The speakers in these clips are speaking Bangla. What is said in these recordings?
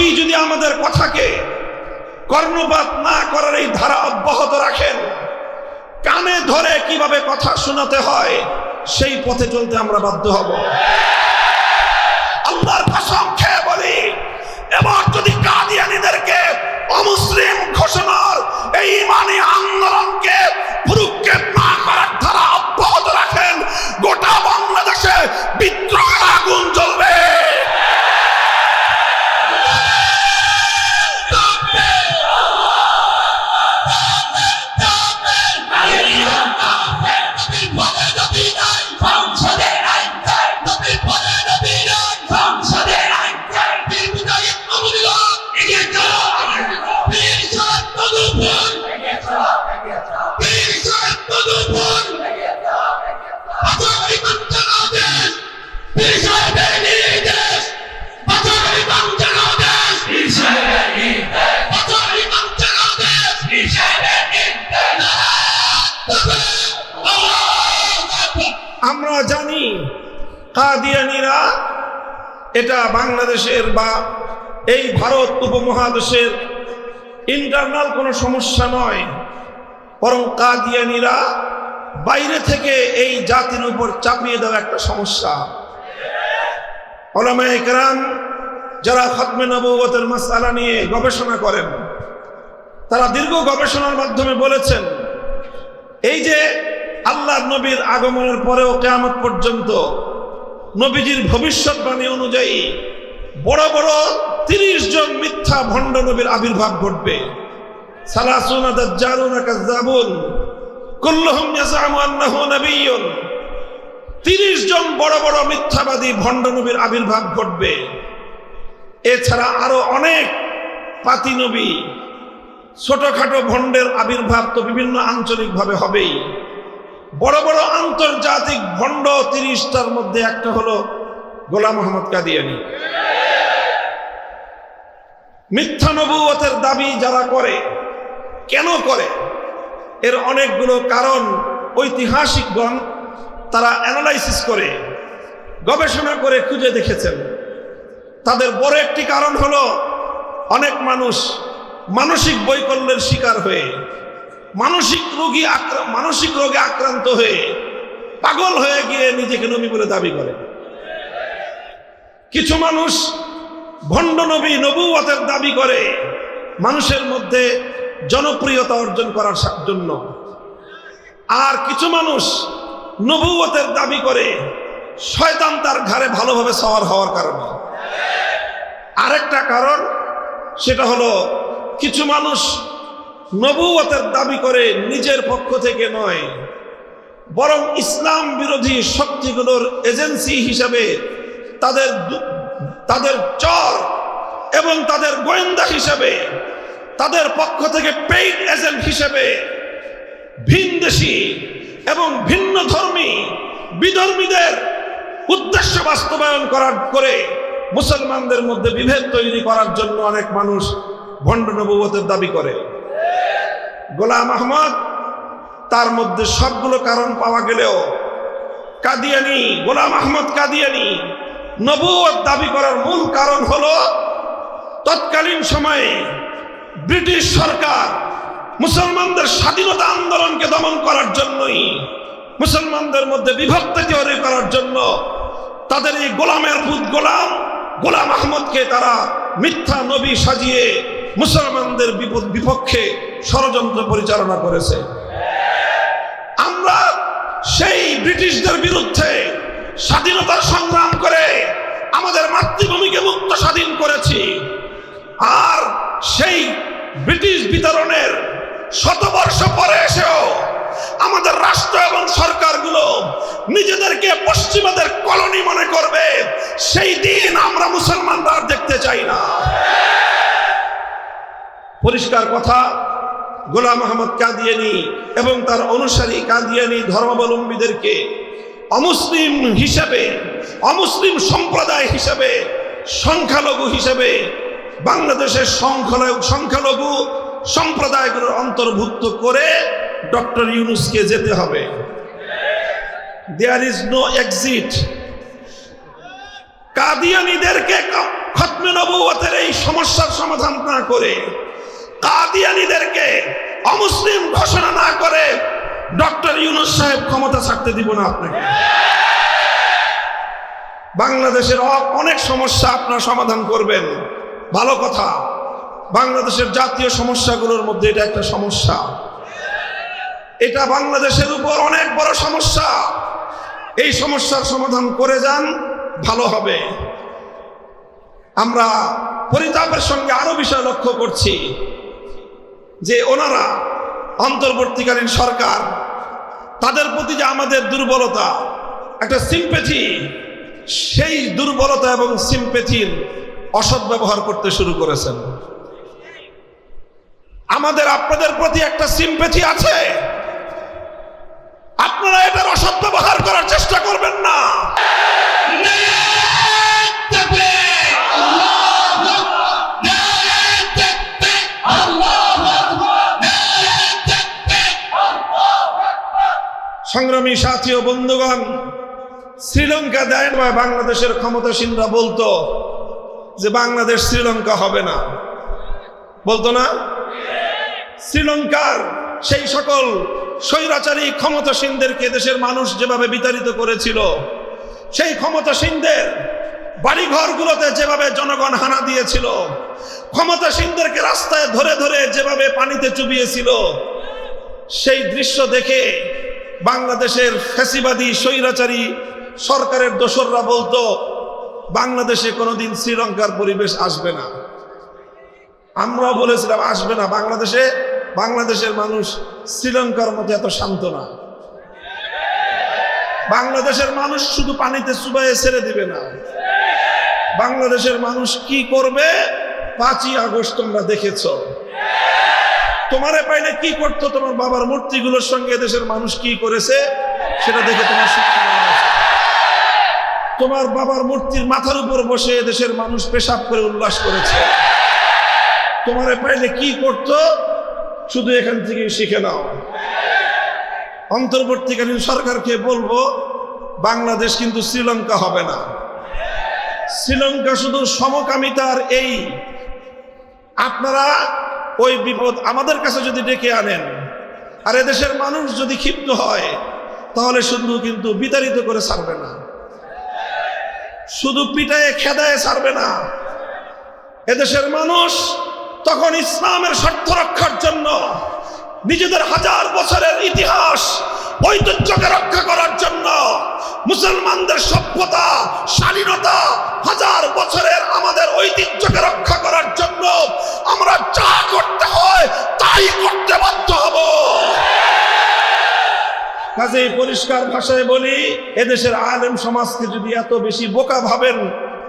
নবী যদি আমাদের কথাকে কর্ণপাত না করার এই ধারা অব্যাহত রাখেন, কানে ধরে কীভাবে কথা শোনাতে হয়, সেই পথে চলতে আমরা বাধ্য হব। আল্লাহর কসম খেয়ে বলি, এবার যদি কাদিয়ানিদেরকে অমুসলিম ঘোষণার এই ইমানি আন্দোলনকে ভ্রুক্ষেপ না করার ধারা অব্যাহত রাখেন, গোটা বাংলাদেশে বিদ্রোহের আগুন কাদিয়ানিরা এটা বাংলাদেশের বা এই ভারত উপমহাদেশের ইন্টারনাল কোনো সমস্যা নয়। বরং কাদিয়ানিরা বাইরে থেকে এই জাতির উপর চাপিয়ে দেওয়া একটা সমস্যা। যারা খতমে নবুয়তের মাসালা নিয়ে গবেষণা করেন, তারা দীর্ঘ গবেষণার মাধ্যমে বলেছেন, এই যে আল্লাহ নবীর আগমনের পরেও কেয়ামত পর্যন্ত নবীজির ভবিষ্যৎবাণী অনুযায়ী বড় বড় তিরিশ জন মিথ্যা ভণ্ড নবীর আবির্ভাব ঘটবে। সালাসুনা দাজ্জালুনা কাজ্জাবুন কুল্লুহুম ইয়াজআমু আন্নাহু নাবিয়্যুন 30 জন বড় বড় মিথ্যাবাদী ভণ্ড নবীর আবির্ভাব ঘটবে। এছাড়া আরও অনেক পাতি নবী ছোটখাটো ভণ্ডের আবির্ভাব তো বিভিন্ন আঞ্চলিকভাবে হবেই। বড় বড় আন্তর্জাতিক ভণ্ড তিরিশটার মধ্যে একটা হলো গোলাম মোহাম্মদ কাদিয়ানি। মিথ্যা নবুয়তের দাবি যারা করে, কেন করে? এর অনেকগুলো কারণ ঐতিহাসিকগণ তারা অ্যানালাইসিস করে, গবেষণা করে খুঁজে দেখেছেন। তাদের বড় একটি কারণ হলো অনেক মানুষ মানসিক বৈকল্যের শিকার হয়ে মানসিক রোগী মানসিক রোগে আক্রান্ত হয়ে পাগল হয়ে গিয়ে নিজেকে নবী বলে দাবি করে। কিছু মানুষ ভণ্ড নবী নবুয়তের দাবি করে মানুষের মধ্যে জনপ্রিয়তা অর্জন করার জন্য। আর কিছু মানুষ নবুয়তের দাবি করে শয়তান তার ঘাড়ে ভালোভাবে সওয়ার হওয়ার কারণে। আরেকটা কারণ, সেটা হলো কিছু মানুষ নবুয়তের দাবি করে নিজের পক্ষ থেকে নয়, বরং ইসলাম বিরোধী শক্তিগুলোর এজেন্সি হিসাবে তাদের তাদের চর এবং তাদের গোয়েন্দা হিসাবে, তাদের পক্ষ থেকে পেইড এজেন্ট হিসেবে ভিনদেশি এবং ভিন্ন ধর্মী, বিধর্মীদের উদ্দেশ্য বাস্তবায়ন করার করে মুসলমানদের মধ্যে বিভেদ তৈরি করার জন্য অনেক মানুষ ভণ্ড নবুয়তের দাবি করে। গোলাম আহমদ, তার মধ্যে সবগুলো কারণ পাওয়া গেলেও কাদিয়ানি, গোলাম আহমদ কাদিয়ানি নবুয়ত দাবি করার মূল কারণ হলো তৎকালীন সময়ে ব্রিটিশ সরকার মুসলমানদের স্বাধীনতা আন্দোলনকে দমন করার জন্যই, মুসলমানদের মধ্যে বিভক্তি তৈরি করার জন্য তাদের এই গোলামের ভূত গোলাম গোলাম আহমদকে তারা মিথ্যা নবী সাজিয়ে মুসলমানদের বিপ- বিপক্ষে ষড়যন্ত্র পরিচালনা করেছে। আমরা সেই ব্রিটিশদের বিরুদ্ধে স্বাধীনতার সংগ্রাম করে আমাদের মাতৃভূমিকে মুক্ত স্বাধীন করেছি। আর সেই ব্রিটিশ বিতরণের শতবর্ষ পরে এসেও আমাদের রাষ্ট্র এবং সরকারগুলো নিজেদেরকে পশ্চিমাদের কলোনি মনে করবে। সেই দিন আমরা মুসলমানরা দেখতে চাই না। পরিষ্কার কথা, গোলাম আহমদ কাদিয়ানি এবং তার অনুসারী কাদিয়ানি ধর্মাবলম্বীদেরকে অমুসলিম হিসাবে, অমুসলিম সম্প্রদায় হিসাবে, সংখ্যালঘু হিসাবে, বাংলাদেশের সংখ্যালঘু সংখ্যালঘু সম্প্রদায়গুলোর অন্তর্ভুক্ত করে ডক্টর ইউনুসকে যেতে হবে। দেয়ার ইজ নো এক্সিট কাদিয়ানিদেরকে খতমে নবুয়তের এই সমস্যার সমাধান না করে কাদিয়ানিদেরকে অমুসলিম ঘোষণা না করে ডক্টর ইউনুস সাহেব ক্ষমতা ছাড়তে দিব না আপনাকে। বাংলাদেশের অনেক সমস্যা আপনার সমাধান করবেন। ভালো কথা। বাংলাদেশের জাতীয় সমস্যাগুলোর মধ্যে এটা একটা সমস্যা। এটা বাংলাদেশের উপর অনেক বড় সমস্যা। এই সমস্যার সমাধান করে যান, ভালো হবে। আমরা পরিতাপের সঙ্গে আরও বিষয় লক্ষ্য করছি। যে ওনারা অন্তর্বর্তীকালীন সরকার, তাদের প্রতি যে আমাদের দুর্বলতা, একটা সিম্পেথি সেই দুর্বলতা এবং সিম্পেথির অসৎ ব্যবহার করতে শুরু করেছেন। আমাদের, আপনাদের প্রতি একটা সিম্পেথি আছে। আপনারা এটার অসৎ ব্যবহার করার চেষ্টা করবেন না। সংগ্রামী সাথী ও বন্ধুগণ, শ্রীলঙ্কা দেয় বা বাংলাদেশের ক্ষমতাসীনরা বলতো যে বাংলাদেশ শ্রীলঙ্কা হবে না। বলতো না? শ্রীলঙ্কার সেই সকল স্বৈরাচারী ক্ষমতাসীনদেরকে দেশের মানুষ যেভাবে বিতাড়িত করেছিল, সেই ক্ষমতাসীনদের বাড়িঘরগুলোতে যেভাবে জনগণ হানা দিয়েছিল, ক্ষমতাসীনদেরকে রাস্তায় ধরে ধরে যেভাবে পানিতে চুবিয়েছিল, সেই দৃশ্য দেখে বাংলাদেশের ফ্যাসিবাদী, স্বৈরাচারী সরকারের দোসররা বলতো, বাংলাদেশে কোনোদিন শ্রীলঙ্কার পরিবেশ আসবে না। আমরা বলেছিলাম, আসবে না। বাংলাদেশে, বাংলাদেশের মানুষ শ্রীলঙ্কার মতো এত শান্ত না। বাংলাদেশের মানুষ শুধু পানিতে চুবাইয়ে ছেড়ে দিবে না। বাংলাদেশের মানুষ কি করবে? পাঁচই আগস্ট তোমরা দেখেছ। তোমারে পাইলে কি করতো তোমার বাবার মূর্তিগুলোর সঙ্গে দেশের মানুষ কি করেছে? সেটা দেখে তোমার তোমার বাবার মূর্তির মাথার উপর বসে দেশের মানুষ পেশাব করে উল্লাস করেছে। তোমারে পাইলে কি করতো? শুধু এখান থেকে শিখে নাও। অন্তর্বর্তীকালীন সরকারকে বলব, বাংলাদেশ কিন্তু শ্রীলঙ্কা হবে না। শ্রীলঙ্কা শুধু সমকামিতার এই, আপনারা ওই বিপদ আমাদের কাছে যদি ডেকে আনেন, আর এদেশের মানুষ যদি ক্ষিপ্ত হয়, তাহলে শুধু কিন্তু বিতাড়িত করে ছাড়বে না। শুধু পিটায়ে খেদায় ছাড়বে না। এদেশের মানুষ তখন ইসলামের স্বার্থ রক্ষার জন্য নিজেদের হাজার বছরের ইতিহাস ঐতিহ্যকে রক্ষা করার জন্য মুসলমানদের সভ্যতা, শালীনতা হাজার বছরের আমাদের ঐতিহ্যকে রক্ষা করার জন্য আমরা যা করতে হয় তাই করতে বাধ্য হব। কাজেই পরিষ্কার ভাষায় বলি, এদেশের আলেম সমাজকে যদি এত বেশি বোকা ভাবেন,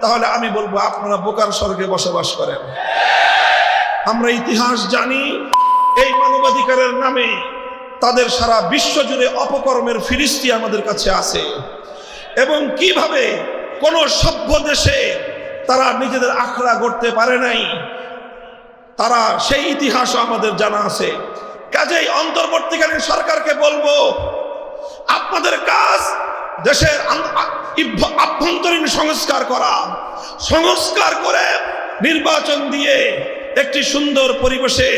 তাহলে আমি বলব আপনারা বোকার স্বর্গে বসবাস করেন। আমরা ইতিহাস জানি, এই মানবাধিকারের নামে তাদের সারা বিশ্ব জুড়ে অপকর্মের ফিরিস্তি আমাদের কাছে আছে। এবং কীভাবে কোন সভ্য দেশে তারা নিজেদের আখড়া গড়তে পারে নাই, তারা সেই ইতিহাসও আমাদের জানা আছে। কাজেই অন্তর্বর্তীকালীন সরকারকে বলব, আপনাদের কাজ দেশের আভ্যন্তরীণ সংস্কার করা। সংস্কার করে নির্বাচন দিয়ে একটি সুন্দর পরিবেশে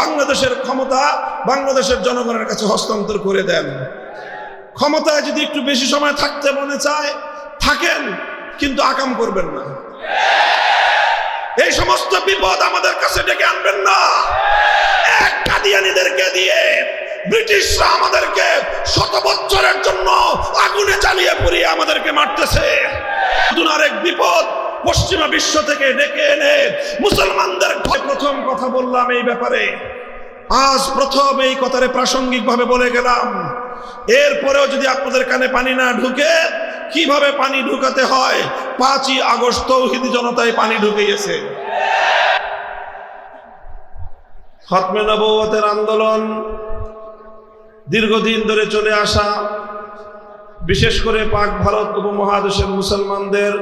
বাংলাদেশের ক্ষমতা, বাংলাদেশের জনগণের কাছে হস্তান্তর করে দেন। ক্ষমতায় যদি একটু বেশি সময় থাকতে মনে চায়, থাকেন, কিন্তু আকাম করবেন না। এই সমস্ত বিপদ আমাদের কাছে ডেকে আনবেন না। এক কাদিয়ানিদেরকে দিয়ে ব্রিটিশরা আমাদেরকে শত বছরের জন্য আগুনে জ্বালিয়ে পুড়িয়ে আমাদেরকে মারতেছে। আরেক বিপদ পশ্চিমা বিশ্ব থেকে ডেকে এনে মুসলমানদের প্রথম কথা বললাম এই ব্যাপারে। আজ প্রথম এই কথারে প্রাসঙ্গিকভাবে বলে গেলাম এরপরেও যদি আপনাদের কানে পানি না ঢুকে, কীভাবে পানি ঢুকাতে হয়? পাঁচই আগস্ট তৌহিদি জনতায় পানি ঢুকিয়েছে। খতমে নবুয়তের আন্দোলন, দীর্ঘদিন ধরে চলে আসা, বিশেষ করে পাক ভারত উপমহাদেশের মুসলমানদের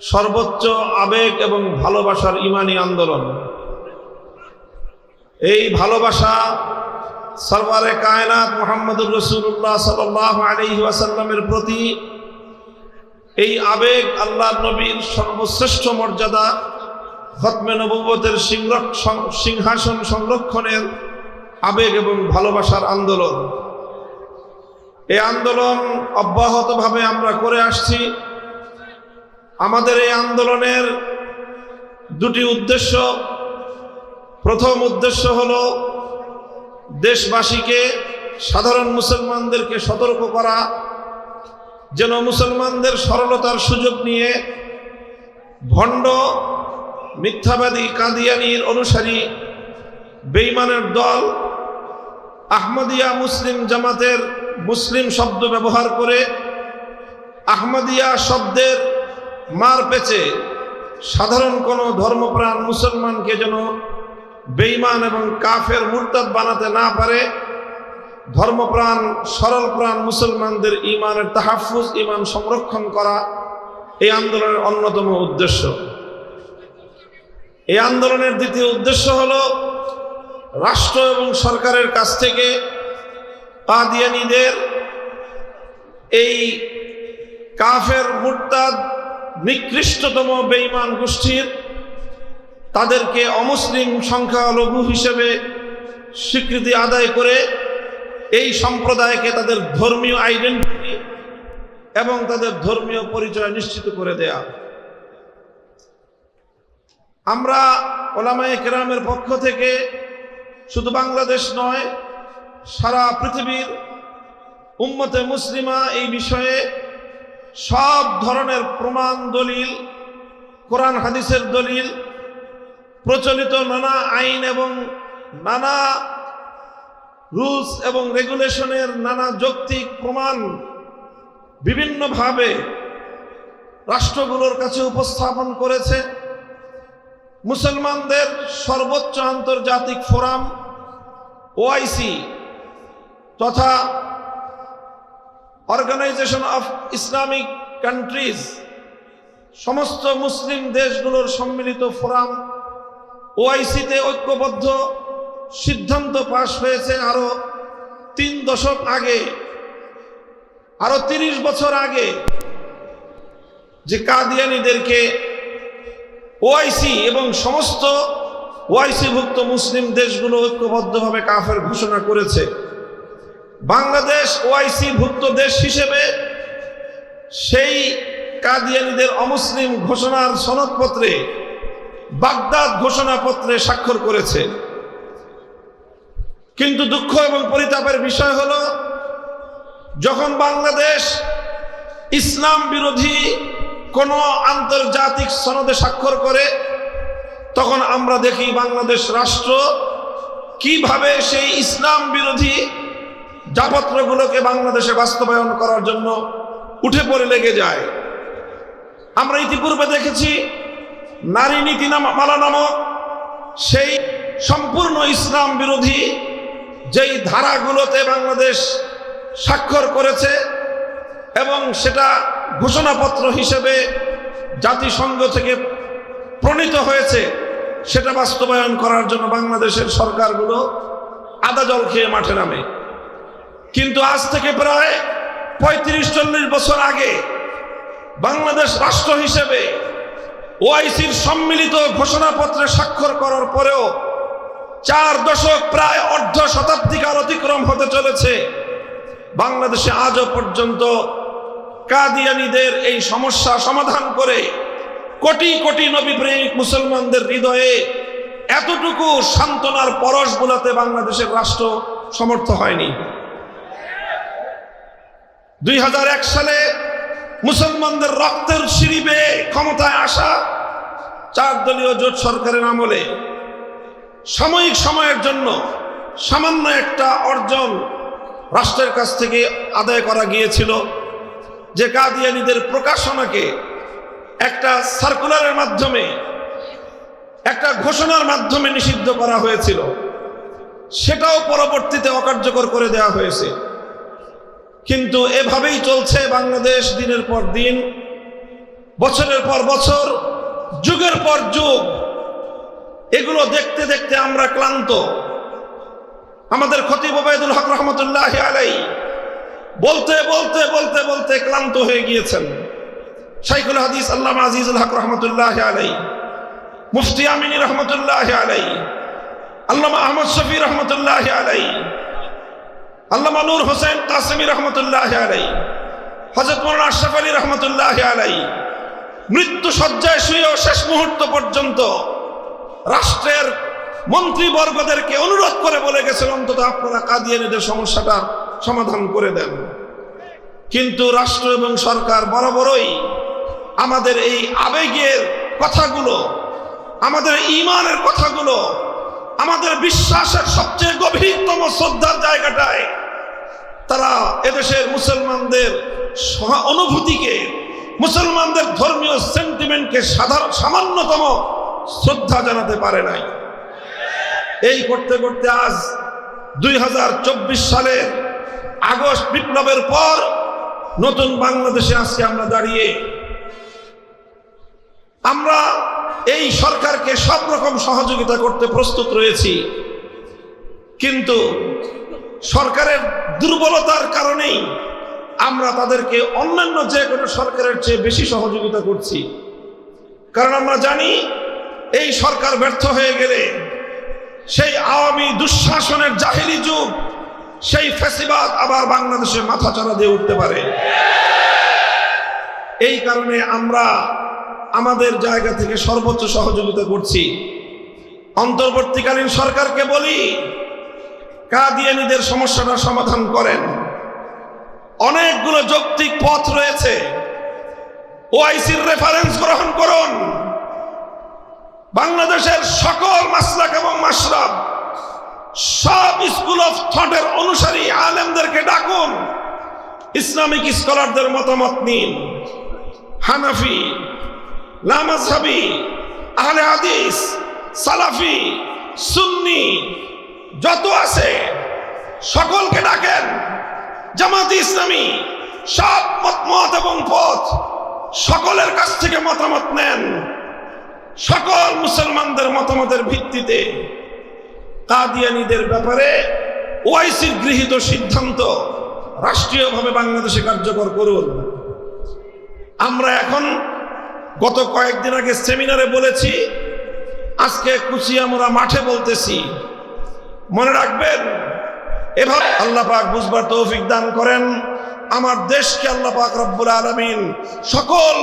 সর্বোচ্চ আবেগ এবং ভালোবাসার ইমানি আন্দোলন। এই ভালোবাসা সরবারে কায়নাত মোহাম্মদুর রসুল্লাহ সাল আলী ওয়াসাল্লামের প্রতি এই আবেগ আল্লাহ নবীর সর্বশ্রেষ্ঠ মর্যাদা, খতমে নবুবতের সিংহাসন সংরক্ষণের আবেগ এবং ভালোবাসার আন্দোলন। এই আন্দোলন অব্যাহতভাবে আমরা করে আসছি। আমাদের এই আন্দোলনের দুটি উদ্দেশ্য। প্রথম উদ্দেশ্য হলো দেশবাসীকে, সাধারণ মুসলমানদেরকে সতর্ক করা, যেন মুসলমানদের সরলতার সুযোগ নিয়ে ভণ্ড, মিথ্যাবাদী কাদিয়ানির অনুসারী বেইমানের দল আহমদিয়া মুসলিম জামাতের মুসলিম শব্দ ব্যবহার করে আহমদিয়া শব্দের মার পেচে সাধারণ কোনো ধর্মপ্রাণ মুসলমানকে যেন বেইমান এবং কাফের মুরতাদ বানাতে না পারে, ধর্মপ্রাণ সরল প্রাণ মুসলমানদের ইমানের তাহাফুজ ইমান সংরক্ষণ করা এই আন্দোলনের অন্যতম উদ্দেশ্য। এই আন্দোলনের দ্বিতীয় উদ্দেশ্য হল রাষ্ট্র এবং সরকারের কাছ থেকে কাদিয়ানিদের এই কাফের মুরতাদ নিকৃষ্টতম বেঈমান গোষ্ঠীর তাদেরকে অমুসলিম সংখ্যালঘু হিসেবে স্বীকৃতি আদায় করে এই সম্প্রদায়কে তাদের ধর্মীয় আইডেন্টিটি এবং তাদের ধর্মীয় পরিচয় নিশ্চিত করে দেয়া। আমরা ওলামায়ে কেরামের পক্ষ থেকে শুধু বাংলাদেশ নয়, সারা পৃথিবীর উম্মতে মুসলিমা এই বিষয়ে সব ধরনের প্রমাণ, দলিল, কোরআন, হাদিসের দলিল প্রচলিত নানা আইন এবং নানা রুলস এবং রেগুলেশনের নানা যৌক্তিক প্রমাণ বিভিন্নভাবে রাষ্ট্রগুলোর কাছে উপস্থাপন করেছে। মুসলমানদের সর্বোচ্চ আন্তর্জাতিক ফোরাম ওআইসি তথা অর্গানাইজেশন অফ ইসলামিক কান্ট্রিজ সমস্ত মুসলিম দেশগুলোর সম্মিলিত ফোরাম ওআইসিতে ঐক্যবদ্ধ, সিদ্ধান্ত পাশ হয়েছে আরও তিন দশক আগে, আরও তিরিশ বছর আগে যে কাদিয়ানিদেরকে ওআইসি এবং সমস্ত ওআইসিভুক্ত মুসলিম দেশগুলো ঐক্যবদ্ধভাবে কাফের ঘোষণা করেছে। বাংলাদেশ ওআইসি ভুক্ত দেশ হিসেবে সেই কাদিয়ানিদের অমুসলিম ঘোষণার সনদপত্রে বাগদাদ ঘোষণাপত্রে স্বাক্ষর করেছে। কিন্তু দুঃখ এবং পরিতাপের বিষয় হলো, যখন বাংলাদেশ ইসলাম বিরোধী কোনো আন্তর্জাতিক সনদে স্বাক্ষর করে, তখন আমরা দেখি বাংলাদেশ রাষ্ট্র কীভাবে সেই ইসলাম বিরোধী জাপত্রগুলোকে বাংলাদেশে বাস্তবায়ন করার জন্য উঠে পড়ে লেগে যায়। আমরা ইতিপূর্বে দেখেছি নারী নীতি নাম- মালা নামক সেই সম্পূর্ণ ইসলাম বিরোধী যেই ধারাগুলোতে বাংলাদেশ স্বাক্ষর করেছে এবং সেটা ঘোষণাপত্র হিসেবে জাতিসংঘ থেকে প্রণীত হয়েছে, সেটা বাস্তবায়ন করার জন্য বাংলাদেশের সরকারগুলো আদা জল খেয়ে মাঠে নামে। কিন্তু আজ থেকে প্রায় পঁয়ত্রিশ চল্লিশ বছর আগে বাংলাদেশ রাষ্ট্র হিসেবে ওআইসির সম্মিলিত ঘোষণাপত্রে স্বাক্ষর করার পরেও চার দশক প্রায় অর্ধ শতাব্দীকাল অতিক্রম হতে চলেছে। বাংলাদেশে আজও পর্যন্ত কাদিয়ানিদের এই সমস্যা সমাধান করে কোটি কোটি নবী প্রেমিক মুসলমানদের হৃদয়ে এতটুকু সান্ত্বনার পরশ বোলাতে বাংলাদেশের রাষ্ট্র সমর্থ হয়নি। দুই হাজার এক সালে মুসলমানদের রক্তের সিঁড়ি ক্ষমতায় আসা চার দলীয় জোট সরকারের আমলে সাময়িক সময়ের জন্য সামান্য একটা অর্জন রাষ্ট্রের কাছ থেকে আদায় করা গিয়েছিল। যে কাদিয়ানিদের প্রকাশনাকে একটা সার্কুলারের মাধ্যমে, একটা ঘোষণার মাধ্যমে নিষিদ্ধ করা হয়েছিল। সেটাও পরবর্তীতে অকার্যকর করে দেওয়া হয়েছে। কিন্তু এভাবেই চলছে বাংলাদেশ দিনের পর দিন, বছরের পর বছর, যুগের পর যুগ। এগুলো দেখতে দেখতে আমরা ক্লান্ত। আমাদের খতিব ওবায়দুল হক রহমতুল্লাহ আলাই বলতে বলতে বলতে বলতে ক্লান্ত হয়ে গিয়েছেন। শাইখুল হাদিস আল্লাহ আজিজুল হক রহমতুল্লাহ আলাই মুফতি আমিনী রহমতুল্লাহ আলাই আল্লামা আহমদ শফি রহমতুল্লাহ আলাই আল্লামা নূর হোসেন কাসেমি রহমতুল্লাহ আলাই হজরত মৌলানা আশরাফ আলী রহমতুল্লাহ আলাই মৃত্যু সজ্জায় শুয়েও শেষ মুহূর্ত পর্যন্ত রাষ্ট্রের মন্ত্রীবর্গদেরকে অনুরোধ করে বলে গেছেন, অন্তত আপনারা কাদিয়ানিদের সমস্যাটা সমাধান করে দেন। কিন্তু রাষ্ট্র এবং সরকার বরাবরই আমাদের এই আবেগের কথাগুলো, আমাদের ইমানের কথাগুলো, আমাদের বিশ্বাসের সবচেয়ে গভীরতম শ্রদ্ধার জায়গাটায় তারা এদেশের মুসলমানদের অনুভূতিকে, মুসলমানদের ধর্মীয় সেন্টিমেন্টকে সাধারণ সামান্যতম শ্রদ্ধা জানাতে পারে নাই। এই করতে করতে আজ দুই সালের আগস্ট বিপ্লবের পর নতুন বাংলাদেশে আজকে আমরা দাঁড়িয়ে, আমরা এই সরকারকে সব রকম সহযোগিতা করতে প্রস্তুত রয়েছি। কিন্তু সরকারের দুর্বলতার কারণেই আমরা তাদেরকে অন্যান্য যে কোনো সরকারের চেয়ে বেশি সহযোগিতা করছি। কারণ আমরা জানি, এই সরকার ব্যর্থ হয়ে গেলে সেই আওয়ামী দুঃশাসনের জাহিরি যুগ, সেই ফেসিবাদ আবার বাংলাদেশে মাথা চড়া দিয়ে উঠতে পারে। এই কারণে আমরা আমাদের জায়গা থেকে সর্বোচ্চ সহযোগিতা করছি। অন্তর্বর্তীকালীন সরকারকে বলি কাদিয়ানিদের সমস্যাটা সমাধান করেন। অনেকগুলো যৌক্তিক পথ রয়েছে। ওআইসির রেফারেন্স গ্রহণ করুন। বাংলাদেশের সকল মাসলাক এবং মাসরাব সব স্কুল অফ থটের অনুসারী আলেমদেরকে ডাকুন। ইসলামিক স্কলারদের মতামত নিন। হানাফি লামাজহাবি আহলে হাদিস, সালাফি, সুন্নি যত আছে, সকলকে ডাকেন। জামাত ইসলামী, সব মত এবং পথ সকলের কাছ থেকে মতামত নেন। সকল মুসলমানদের মতামতের ভিত্তিতে কাদিয়ানিদের ব্যাপারে ওআইসির গৃহীত সিদ্ধান্ত রাষ্ট্রীয়ভাবে বাংলাদেশে কার্যকর করুন। আমরা এখন গত কয়েকদিন আগে সেমিনারে বলেছি, আজকে কুচিয়ামরা মাঠে বলতেছি মনে রাখবেন, এভাবে আল্লাহ পাক বুঝবার তৌফিক দান করেন। আমার দেশকে আল্লাহ পাক রব্বুল আলমিন সকল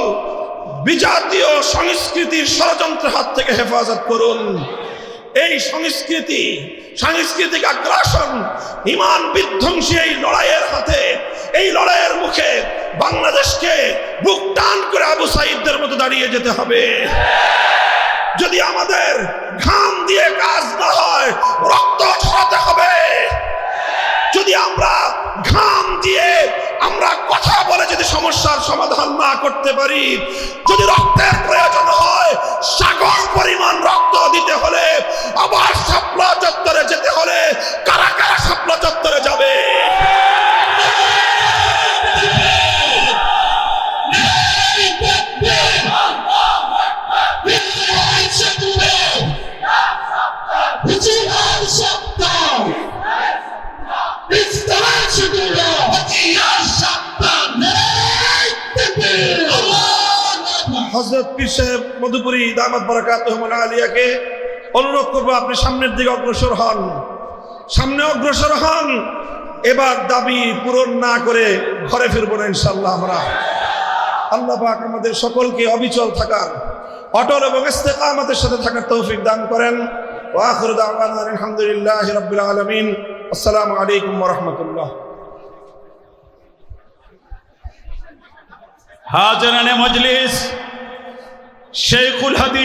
বিজাতীয় সংস্কৃতির ষড়যন্ত্রের হাত থেকে হেফাজত করুন। এই সংস্কৃতি, সাংস্কৃতিক আগ্রাসন, ইমান বিধ্বংসী এই লড়াইয়ের হাতে, এই লড়াইয়ের মুখে বাংলাদেশকে বুক টান করে আবু সাইদদের মতো দাঁড়িয়ে যেতে হবে। যদি আমাদের ঘাম দিয়ে কাজ না হয় করতে পারি। যদি রক্তের প্রয়োজন হয়, সাগর পরিমাণ রক্ত দিতে হলে, আবার স্বপ্ন চত্বরে যেতে হলে, কারা কারা স্বপ্ন চত্বরে যাবে? হজরত পীর সাহেব মধুপুরী দামাত বরাকাত আলিয়াকে অনুরোধ করব, আপনি সামনের দিকে অগ্রসর হন। সামনে অগ্রসর হন, এবার দাবি পূরণ না করে ঘরে ফিরবো না ইনশাল্লাহ আমরা। আল্লাহ আমাদের সকলকে অবিচল থাকার, অটল এবং ইস্তেকামতের সাথে থাকার তৌফিক দান করেন। আলহামদুলিল্লাহ রাব্বিল আলামিন। আসসালামু আলাইকুম রাহমাতুল্লাহ। হাজরানে মজলিস শেখুল হাদিস